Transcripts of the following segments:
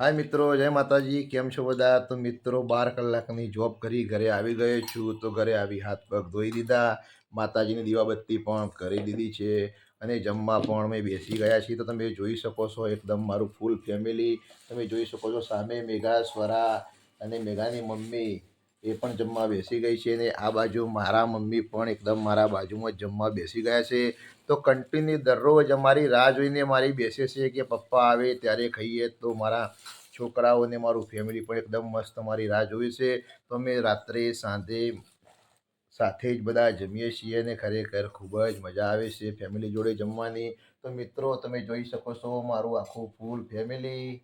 હાય મિત્રો, જય માતાજી. કેમ છો બધા? તો મિત્રો, બાર કલાકની જોબ કરી ઘરે આવી ગયો છું. તો ઘરે આવી હાથ પગ ધોઈ દીધા. માતાજીની દીવાબત્તી પણ કરી દીધી છે અને જમવા પણ અમે બેસી ગયા છીએ. તો તમે જોઈ શકો છો એકદમ મારું ફૂલ ફેમિલી તમે જોઈ શકો છો સામે મેઘા, સ્વરા અને મેઘાની મમ્મી. એ પણ જમવા બેસી ગઈ છે ને આ બાજુ મારા મમ્મી પણ એકદમ મારા બાજુમાં જમવા બેસી ગયા છે. તો કન્ટિન્યુ દરરોજ અમારી રાહ જોઈને મારી બેસે છે કે પપ્પા આવે ત્યારે ખાઈએ તો મારા છોકરાઓને, મારું ફેમિલી પણ એકદમ મસ્ત મારી રાહ જોઈ છે. તો અમે રાત્રે, સાંજે સાથે જ બધા જમીએ છીએ અને ખરેખર ખૂબ જ મજા આવે છે ફેમિલી જોડે જમવાની. તો મિત્રો, તમે જોઈ શકો છો મારું આખું ફૂલ ફેમિલી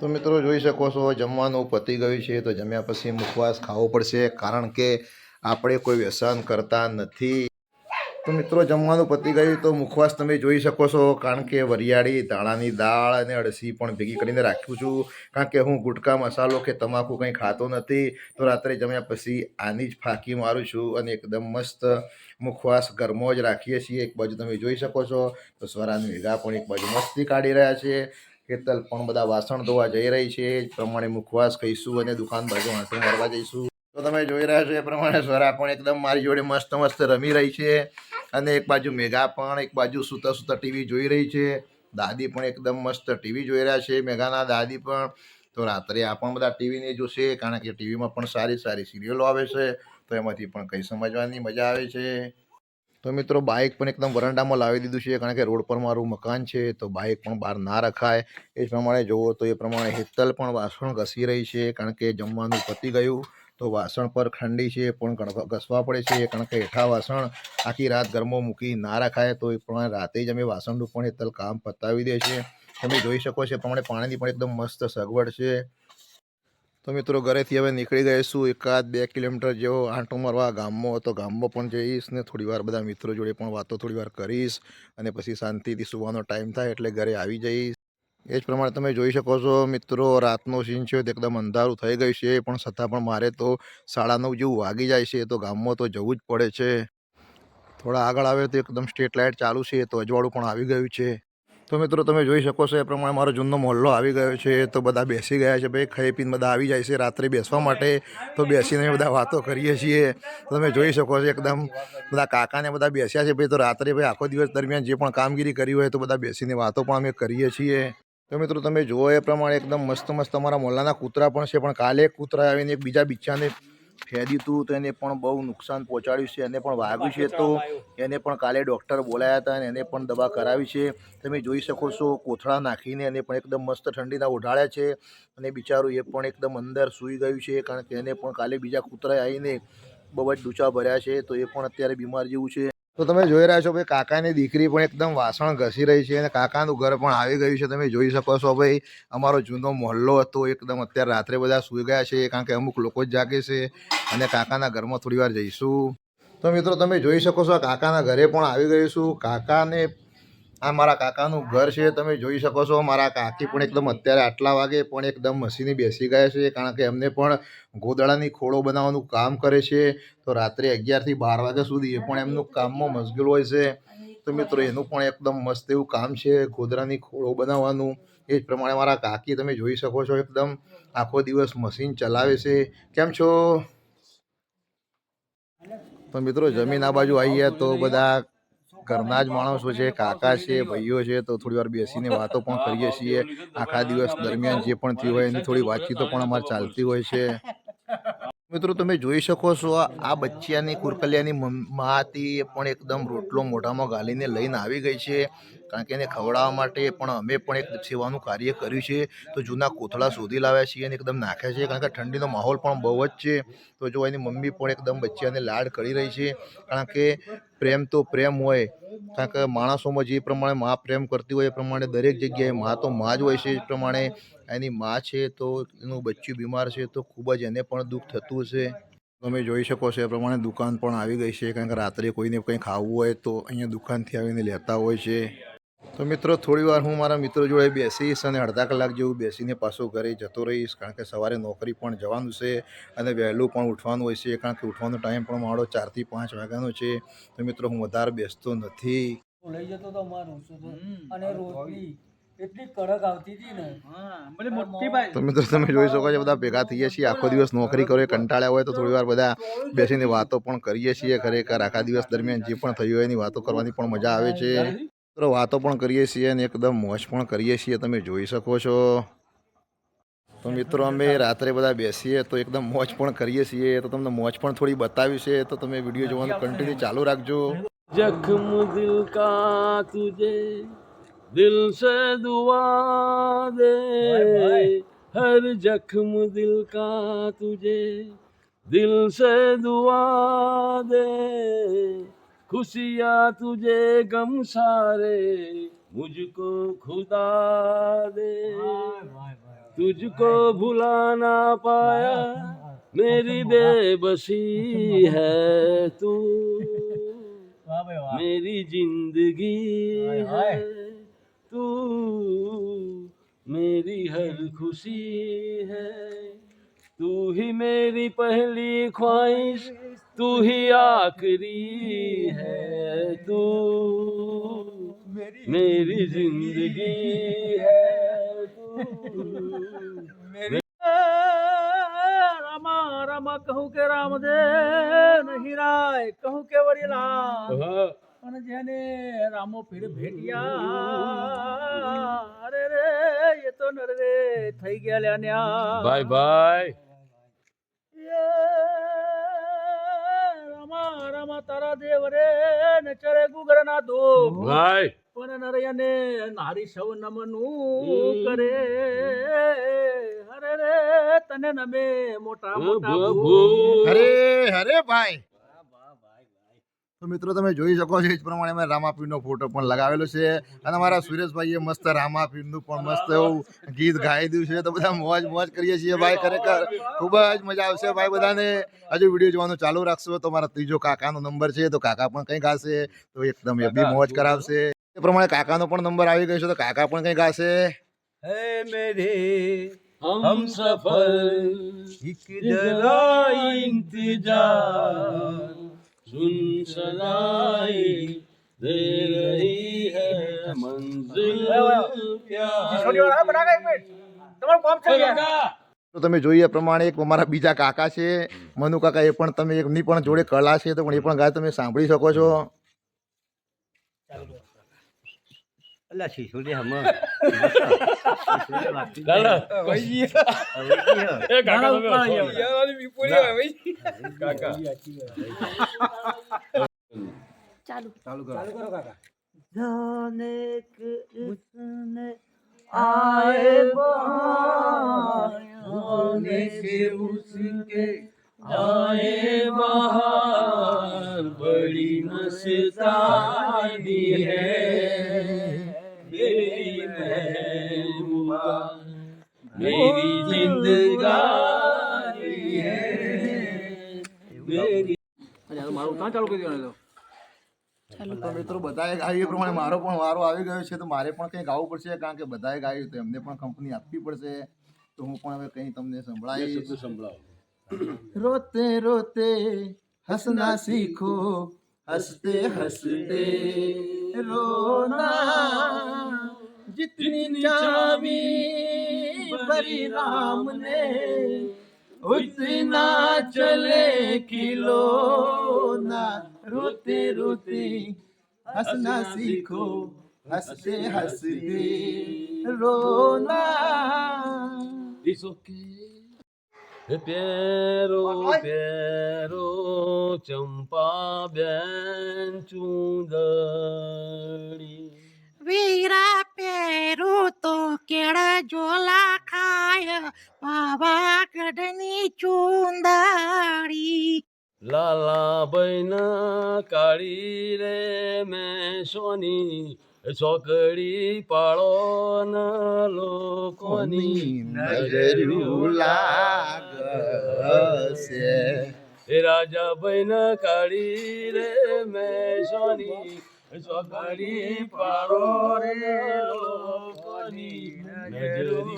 તો મિત્રો જોઈ શકો છો, જમવાનું પતી ગયું છે, તો જમ્યા પછી મુખવાસ ખાવો પડશે, કારણ કે આપણે કોઈ વ્યસન કરતા નથી. તો મિત્રો જમવાનું પતી ગયું, તો મુખવાસ તમે જોઈ શકો છો, કારણ કે વરિયાળી, દાણાની દાળ અને અળસી પણ ભેગી કરીને રાખ્યું છું. કારણ કે હું ગુટકા, મસાલો કે તમાકુ કંઈ ખાતો નથી, તો રાત્રે જમ્યા પછી આની જ ફાંકી મારું છું અને એકદમ મસ્ત મુખવાસ ઘરમાં જ રાખીએ છીએ. એક બાજુ તમે જોઈ શકો છો, તો સ્વરાની ભેગા પણ એક બાજુ મસ્તી કાઢી રહ્યા છે. કેતલ પણ બધા વાસણ ધોવા જઈ રહી છે. એ પ્રમાણે મુખવાસ કહીશું અને દુકાન બાજુ આંટો મારવા જઈશું. તો તમે જોઈ રહ્યા છો એ પ્રમાણે સ્વરા પણ એકદમ મારી જોડે મસ્ત મસ્ત રમી રહી છે. અને એક બાજુ મેઘા પણ, એક બાજુ સૂતા સૂતા ટીવી જોઈ રહી છે. દાદી પણ એકદમ મસ્ત ટીવી જોઈ રહ્યા છે. મેઘાના દાદી પણ. તો રાત્રે આ પણ બધા ટીવીને જોશે, કારણ કે ટીવીમાં પણ સારી સારી સિરિયલો આવે છે. તો એમાંથી પણ કંઈ સમજવાની મજા આવે છે. તો મિત્રો બાઇક પણ એકદમ વરંડામાં લાવી દીધું છે. કારણ કે રોડ પર મારું મકાન છે, તો બાઇક પણ બહાર ના રખાય. એ પ્રમાણે જુઓ તો એ પ્રમાણે હેતલ પણ વાસણ ઘસી રહી છે, કારણ કે જમવાનું પતી ગયું. તો વાસણ પર ખંડી છે, પણ ઘસવા પડે છે, કારણ કે હેઠા વાસણ આખી રાત ઘરમાં મૂકી ના રખાય. તો એ પ્રમાણે રાતે જ અમે વાસણનું પણ હેતલ કામ પતાવી દે છે. તમે જોઈ શકો છો પ્રમાણે પાણીની પણ એકદમ મસ્ત સગવડ છે. તો મિત્રો ઘરેથી હવે નીકળી ગઈશું એકાદ બે કિલોમીટર જેવો આંટો મારવા ગામમાં તો ગામમાં પણ જઈશ ને થોડી વાર બધા મિત્રો જોડે પણ વાતો થોડી વાર કરીશ અને પછી શાંતિથી સુવાનો ટાઈમ થાય એટલે ઘરે આવી જઈશ. એ જ પ્રમાણે તમે જોઈ શકો છો મિત્રો રાતનો સીન છે, તો એકદમ અંધારું થઈ ગયું છે, પણ છતાં પણ મારે તો સાડા નવ જેવું વાગી જાય છે, તો ગામમાં તો જવું જ પડે છે. થોડા આગળ આવે તો એકદમ સ્ટ્રીટ લાઇટ ચાલુ છે, તો અજવાળું પણ આવી ગયું છે. તો મિત્રો તમે જોઈ શકો છો એ પ્રમાણે મારો જૂનો મોહલ્લો આવી ગયો છે, તો બધા બેસી ગયા છે, ભાઈ ખાઈ પીને બધા આવી જાય છે રાત્રે બેસવા માટે, તો બેસીને બધા વાતો કરીએ છીએ. તમે જોઈ શકો છો એકદમ બધા કાકાને બધા બેસ્યા છે, ભાઈ તો રાત્રે ભાઈ આખો દિવસ દરમિયાન જે પણ કામગીરી કરી હોય તો બધા બેસીને વાતો પણ અમે કરીએ છીએ. તો મિત્રો તમે જુઓ એ પ્રમાણે એકદમ મસ્ત મસ્ત અમારા મોહલ્લાના કૂતરા પણ છે, પણ કાલે કૂતરા આવીને એક બીજા બિચ્ચાને ફેંદ્યું હતું તો એને પણ બહુ નુકસાન પહોંચાડ્યું છે. એને પણ વાગ્યું છે તો એને પણ કાલે ડૉક્ટર બોલાયા હતા અને એને પણ દવા કરાવી છે. તમે જોઈ શકો છો કોથળા નાખીને એને પણ એકદમ મસ્ત ઠંડીના ઓઢાળ્યા છે અને બિચારું એ પણ એકદમ અંદર સૂઈ ગયું છે કારણ કે એને પણ કાલે બીજા કૂતરા આવીને બહુ જ ડૂચા ભર્યા છે તો એ પણ અત્યારે બીમાર જેવું છે. તો તમે જોઈ રહ્યા છો ભાઈ, કાકાની દીકરી પણ એકદમ વાસણ ઘસી રહી છે અને કાકાનું ઘર પણ આવી ગયું છે. તમે જોઈ શકો છો ભાઈ, અમારો જૂનો મહોલ્લો હતો. એકદમ અત્યારે રાત્રે બધા સૂઈ ગયા છે, કારણ કે અમુક લોકો જ જાગે છે અને કાકાના ઘરમાં થોડી વાર જઈશું. તો મિત્રો, તમે જોઈ શકો છો કાકાના ઘરે પણ આવી ગયું છું. કાકાને આ મારા કાકાનું ઘર છે, તમે જોઈ શકો છો. મારા કાકી પણ એકદમ અત્યારે આટલા વાગે પણ એકદમ મસીને બેસી ગયા છે, કારણ કે એમને પણ ગોદડાની ખોળો બનાવવાનું કામ કરે છે. તો રાત્રે અગિયારથી બાર વાગ્યા સુધી એ પણ એમનું કામમાં મશગુલ હોય છે. તો મિત્રો, એનું પણ એકદમ મસ્ત એવું કામ છે ગોદળાની ખોળો બનાવવાનું. એ જ પ્રમાણે મારા કાકી, તમે જોઈ શકો છો એકદમ આખો દિવસ મશીન ચલાવે છે. કેમ છો? તો મિત્રો, જમીન આ બાજુ આવીએ તો બધા ઘરના જ માણસો છે, કાકા છે, ભાઈઓ છે, તો થોડી વાર બેસીને વાતો પણ કરીએ છીએ. આખા દિવસ દરમિયાન જે પણ થયું હોય એની થોડી વાતચીતો પણ અમારે ચાલતી હોય છે. મિત્રો, તમે જોઈ શકો છો, આ બચ્ચિયાની કુરકલિયાની મા હતી પણ એકદમ રોટલો મોઢામાં ગાલીને લઈને આવી ગઈ છે. કારણ કે એને ખવડાવવા માટે પણ અમે પણ એક સેવાનું કાર્ય કર્યું છે. તો જૂના કોથળા શોધી લાવ્યા છીએ અને એકદમ નાખ્યા છે. કારણ કે ઠંડીનો માહોલ પણ બહુ જ છે. તો જો એની મમ્મી પણ એકદમ બચ્ચાને લાડ કરી રહી છે. કારણ કે પ્રેમ તો પ્રેમ હોય. કારણ કે માણસોમાં જે પ્રમાણે મા પ્રેમ કરતી હોય એ પ્રમાણે દરેક જગ્યાએ મા તો મા જ હોય છે એ પ્રમાણે એની મા છે તો એનું બચ્ચું બીમાર છે તો ખૂબ જ એને પણ દુઃખ થતું હશે. તમે જોઈ શકો છો એ પ્રમાણે દુકાન પણ આવી ગઈ છે. કારણ કે રાત્રે કોઈને કંઈ ખાવું હોય તો અહીંયા દુકાનથી આવીને લેતા હોય છે. તો મિત્રો થોડી વાર હું મારા મિત્રો જોડે બેસીશ અને અડધા કલાક જેવું બેસીને પાછો ઘરે જતો રહીશ કારણ કે સવારે નોકરી પણ જવાનું છે અને વહેલું પણ ઉઠવાનું હોય છે કારણ કે ઉઠવાનો ટાઈમ પણ મારો ચારથી પાંચ વાગ્યાનો છે. તો મિત્રો હું વધારે બેસતો નથી. લઈ જતો તો અને રોટલી એટલી કડક આવતી હતી ને. મને મોટી બાઈ તો મિત્રો તમે જોઈ શકો છો બધા ભેગા થઈએ છીએ આખો દિવસ નોકરી કરો કંટાળ્યા હોય તો થોડી વાર બધા બેસીને વાતો પણ કરીએ છીએ ખરેખર આખા દિવસ દરમિયાન જે પણ થયું હોય એની વાતો કરવાની પણ મજા આવે છે. મિત્રો, વાતો પણ કરીએ છીએ અને એકદમ મોજ પણ કરીએ છીએ. તમે જોઈ શકો છો. તો મિત્રો, અમે રાત્રે બધા બેસીએ તો એકદમ મોજ પણ કરીએ છીએ. તો તમને મોજ પણ થોડી બતાવી છે તો તમે વીડિયો જોવાનું કન્ટિન્યુ ચાલુ રાખજો. જખમ દિલ કા તુજે, દિલ સે દુઆ દે. હર જખમ દિલ કા તુજે, દિલ સે દુઆ દે. खुशियाँ तुझे गम सारे, मुझको खुदा दे। तुझको भुला ना पाया, मेरी बेबसी है तू। मेरी ज़िंदगी है तू। मेरी हर खुशी है, तू ही मेरी पहली ख्वाहिश तू ही आखिरी है तू मेरी जिंदगी है तू રામા રામા કહું કે રામદે નહીં રાય કહું કે વડીલા પણ જેને રામો પીર ભેટિયા અરે રે એ તો નર રે થઈ ગયા લ્યા ન્યા बाय તારા દેવ રે ને ચરે ગુગર ના દો ભાઈ. પણ નરયને નારી સૌ નમનું કરે. હરે રે તને નમે મોટા મોટા ભૂ. અરે અરે ભાઈ. તો મિત્રો તમે જોઈ શકો છો એ જ પ્રમાણે મેં રામાપીરનો ફોટો પણ લગાવેલો છે અને અમારા સુરેશભાઈએ મસ્ત રામાપીરનું પણ મસ્ત એવું ગીત ગાઈ દીધું છે તો બધા મોજ મોજ કરીએ છીએ ભાઈ ખરેખર ખૂબ જ મજા આવશે ભાઈ બધાને હજુ વિડીયો જોવાનું ચાલુ રાખશો તો મારા ત્રીજો કાકાનો નંબર છે તો કાકા પણ કંઈ ગાશે તો એકદમ એ બી મોજ કરાવશે એ પ્રમાણે કાકાનો પણ નંબર આવી ગયો છે તો કાકા પણ કંઈ ગાશે હે મેરે हम सफर એક जरा इंतजार सुन सदाई दे रही है मंजिल છોડી વાળા બના ગઈ મિનિટ તમારું કામ છે યાર. તો તમે જોઈએ એ પ્રમાણે એક અમારા બીજા કાકા છે મનુ કાકા એ પણ તમે એમની પણ જોડે કળા છે તો પણ એ પણ ગાય તમે સાંભળી શકો છો એટલે શીશુડી હમ ચાલુ ચાલુ કરો કાકા જનક ઉસને आए होने से उसके आए बाहर बड़ी मस्तानी है हुआ मेरी जिंदगानी है પ્રમાણે મારો પણ વારો આવી ગયો છે તો મારે પણ કંઈ ગાવું પડશે કારણ કે બધાએ ગાયું તો એમને પણ કંપની આપવી પડશે તો હું પણ હવે કંઈ તમને સંભળાવીશ. સંભળાવું રોતે રોતે હસના શીખો હસતે હસતે રોના जितनी चावी परी राम ने उतना चले किलो ना रोते रोते हंसना सीखो हंसते हंसते रोना It's okay. Pero, pero, champa ben chundari. Vira પેરું તો કેળા જોલા ખાય પાવાગઢની ચુંદડી લાલા બહેન કાળી રે મેં સોની ચોકડી પાળો ન લોકોની નજરું લાગશે રાજા બહેન કાળી રે મેં સોની ચોકડી પાળો રે લોકોની નજરું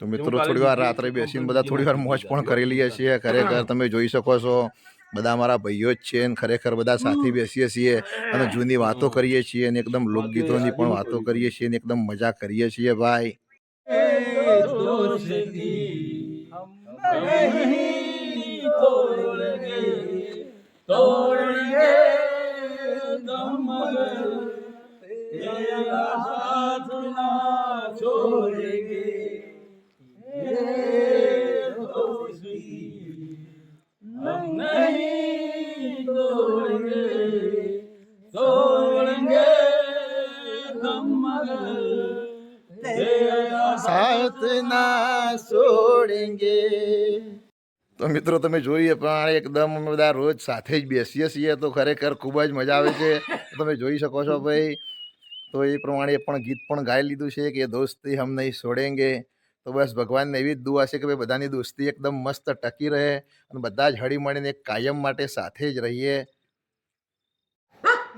તો મિત્રો થોડી વાર રાત્રે બેસીને બધા થોડી વાર મોજ પણ કરી લઈએ છીએ. ખરેખર તમે જોઈ શકો છો બધા અમારા ભાઈઓ જ છે અને ખરેખર બધા સાથે બેસીએ છીએ અને જૂની વાતો કરીએ છીએ અને એકદમ લોકગીતોની પણ વાતો કરીએ છીએ અને એકદમ મજા કરીએ છીએ ભાઈ. तोड़ेंगे दम मगर तेरा साथ ना छोड़ेंगे તો મિત્રો, તમે જોઈએ, પણ એકદમ અમે બધા રોજ સાથે જ બેસીએ છીએ, તો ખરેખર ખૂબ જ મજા આવે છે. તમે જોઈ શકો છો ભાઈ, તો એ પ્રમાણે પણ ગીત પણ ગાઈ લીધું છે કે, દોસ્તી હમ નહીં છોડેંગે. તો બસ ભગવાનને એવી જ દુઆ છે કે ભાઈ, બધાની દોસ્તી એકદમ મસ્ત ટકી રહે અને બધા જ હળી મળીને કાયમ માટે સાથે જ રહીએ.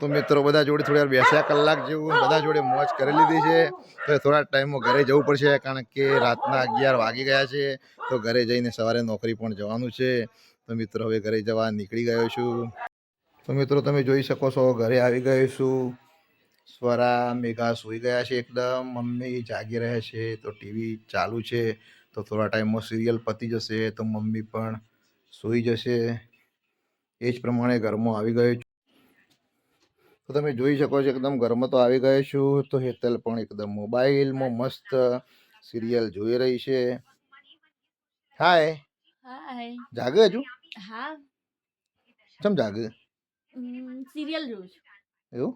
તો મિત્રો, બધા જોડે થોડી વાર બેસ્યા કલાક જેવું બધા જોડે મોજ કરી લીધી છે. તો થોડા ટાઈમમાં ઘરે જવું પડશે, કારણ કે રાતના અગિયાર વાગી ગયા છે. તો ઘરે જઈને સવારે નોકરી પણ જવાનું છે. તો મિત્રો, હવે ઘરે જવા નીકળી ગયો છું. તો મિત્રો, તમે જોઈ શકો છો, ઘરે આવી ગયો છું. સ્વરા, મેઘા સૂઈ ગયા છે એકદમ. મમ્મી જાગી રહે છે, તો ટીવી ચાલુ છે. તો થોડા ટાઈમમાં સિરિયલ પતી જશે, તો મમ્મી પણ સૂઈ જશે. એ જ પ્રમાણે ઘરમાં આવી ગયો તો તમે જોઈ શકો છો એકદમ ઘરમાં તો આવી ગયો છું. તો હેતલ પણ એકદમ મોબાઈલમાં મસ્ત સિરિયલ જોઈ રહી છે. હાય હાય જાગે હજુ? હા. ચમ જાગે? સિરિયલ જોઉં છું. એવું?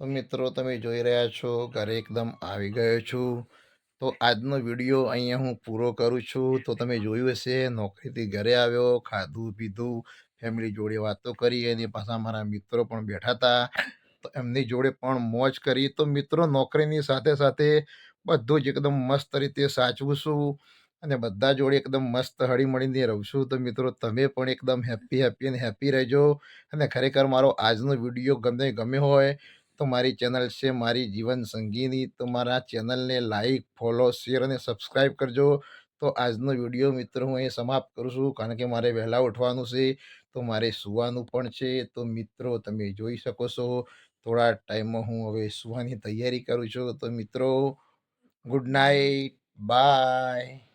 તો મિત્રો તમે જોઈ રહ્યા છો ઘરે એકદમ આવી ગયો છું. તો આજનો વીડિયો અહીંયા હું પૂરો કરું છું. તો તમે જોયું હશે નોકરીથી ઘરે આવ્યો ખાધું પીધું ફેમિલી જોડે વાતો કરી એની પાછા મારા મિત્રો પણ બેઠા હતા. તો એમની જોડે પણ મોજ કરી. તો મિત્રો, નોકરીની સાથે સાથે બધું જ એકદમ મસ્ત રીતે સાચવું છું અને બધા જોડે એકદમ મસ્ત હળીમળીને રહું છું. તો મિત્રો, તમે પણ એકદમ હેપી હેપી અને હેપી રહેજો. અને ખરેખર મારો આજનો વીડિયો ગમે ગમ્યો હોય તો મારી ચેનલ છે મારી જીવન સંગીની. તો મારા ચેનલને લાઈક ફોલો શેર અને સબસ્ક્રાઈબ કરજો. તો આજનો વીડિયો મિત્રો હું અહીં સમાપ્ત કરું છું. કારણ કે મારે વહેલા ઉઠવાનું છે, તો મારે સૂવાનું પણ છે. તો મિત્રો, તમે જોઈ શકો છો, થોડા ટાઈમમાં હું હવે સૂવાની તૈયારી કરું છું. તો મિત્રો, ગુડ નાઇટ બાય.